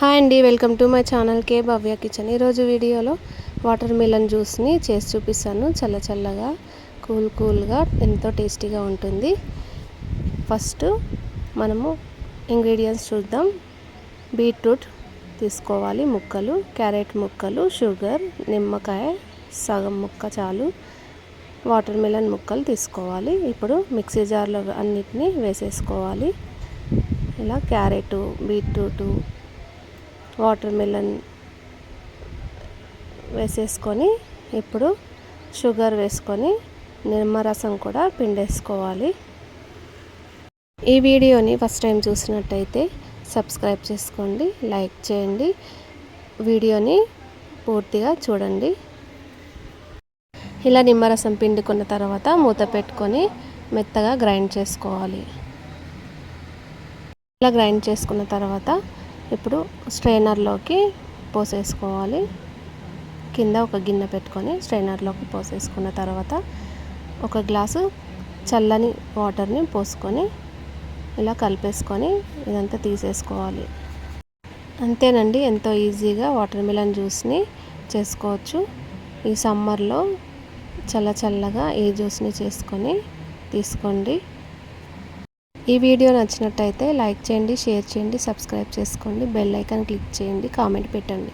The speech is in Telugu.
హాయ్ అండి welcome to my channel K Bhavya kitchen. ఈరోజు వీడియోలో వాటర్ మిలన్ జ్యూస్ని చేసి చూపిస్తాను. చల్ల చల్లగా కూల్ కూల్గా ఎంతో టేస్టీగా ఉంటుంది. ఫస్ట్ మనము ఇంగ్రీడియంట్స్ చూద్దాం. బీట్రూట్ తీసుకోవాలి ముక్కలు క్యారెట్ ముక్కలు షుగర్ నిమ్మకాయ సగం ముక్క చాలు. వాటర్ మిలన్ ముక్కలు తీసుకోవాలి. ఇప్పుడు మిక్సీ జార్లో అన్నిటినీ వేసేసుకోవాలి. ఇలా క్యారెట్ బీట్రూటు వాటర్ మిలన్ వేసేసుకొని ఇప్పుడు షుగర్ వేసుకొని నిమ్మరసం కూడా పిండేసుకోవాలి. ఈ వీడియోని ఫస్ట్ టైం చూసినట్టయితే సబ్స్క్రైబ్ చేసుకోండి లైక్ చేయండి వీడియోని పూర్తిగా చూడండి. ఇలా నిమ్మరసం పిండుకున్న తర్వాత మూత పెట్టుకొని మెత్తగా గ్రైండ్ చేసుకోవాలి. ఇలా గ్రైండ్ చేసుకున్న తర్వాత ఇప్పుడు స్ట్రైనర్లోకి పోసేసుకోవాలి. కింద ఒక గిన్నె పెట్టుకొని స్ట్రైనర్లోకి పోసేసుకున్న తర్వాత ఒక గ్లాసు చల్లని వాటర్ని పోసుకొని ఇలా కలిపేసుకొని ఇదంతా తీసేసుకోవాలి. అంతేనండి ఎంతో ఈజీగా వాటర్ మిలన్ జ్యూస్ని చేసుకోవచ్చు. ఈ సమ్మర్లో చల్ల చల్లగా ఈ జ్యూస్ని చేసుకొని తీసుకోండి. ఈ వీడియో నచ్చినట్టయితే లైక్ చేయండి షేర్ చేయండి సబ్స్క్రైబ్ చేసుకోండి బెల్ ఐకాన్ క్లిక్ చేయండి కామెంట్ పెట్టండి.